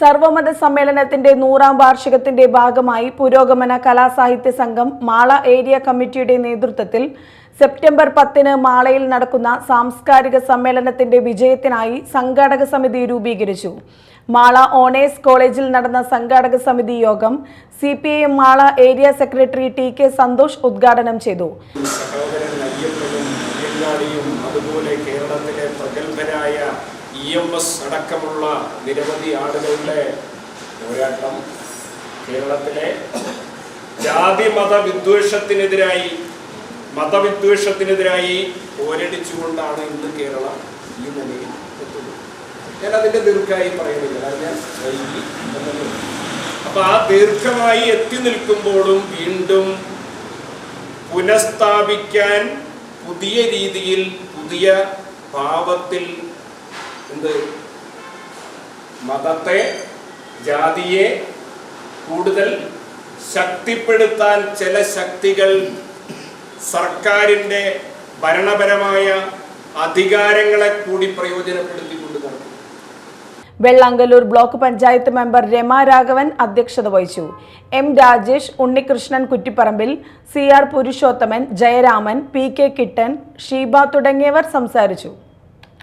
സർവമത സമ്മേളനത്തിന്റെ നൂറാം വാർഷികത്തിന്റെ ഭാഗമായി പുരോഗമന കലാസാഹിത്യ സംഘം മാള ഏരിയ കമ്മിറ്റിയുടെ നേതൃത്വത്തിൽ സെപ്റ്റംബർ പത്തിന് മാളയിൽ നടക്കുന്ന സാംസ്കാരിക സമ്മേളനത്തിന്റെ വിജയത്തിനായി സംഘാടക സമിതി രൂപീകരിച്ചു. മാള ഓണേഴ്സ് കോളേജിൽ നടന്ന സംഘാടക സമിതി യോഗം C P I Mala area secretary T K Santhosh ഉദ്ഘാടനം ചെയ്തു. അതുപോലെ ഇ എം എസ് അടക്കമുള്ള നിരവധി ആളുകളുടെ പോരാട്ടം കേരളത്തിലെ ജാതി മത വിദ്വേഷത്തിനെതിരായി മതവിദ്വേഷത്തിനെതിരായി പോരടിച്ചുകൊണ്ടാണ് ഇന്ന് കേരളം ഈ നിലയിൽ എത്തുന്നത്. ഞാൻ അതിന്റെ ദീർഘമായി പറയുന്നില്ല അപ്പൊ ആ ദീർഘമായി എത്തി നിൽക്കുമ്പോഴും വീണ്ടും പുനഃസ്ഥാപിക്കാൻ പുതിയ രീതിയിൽ പുതിയ ഭാവത്തിൽ എന്ത്? മതത്തെ ജാതിയെ കൂടുതൽ ശക്തിപ്പെടുത്താൻ ചില ശക്തികൾ സർക്കാരിന്റെ ഭരണപരമായ അധികാരങ്ങളെ കൂടി പ്രയോജനപ്പെടുത്തിക്കൊണ്ട് നടക്കും. വെള്ളാങ്കല്ലൂർ ബ്ലോക്ക് പഞ്ചായത്ത് മെമ്പർ രമ രാഘവൻ അധ്യക്ഷത വഹിച്ചു. M Rajesh Unnikrishnan Kuttiparambil C R Purushothaman Jayaraman P K Kittan Sheeba തുടങ്ങിയവർ സംസാരിച്ചു.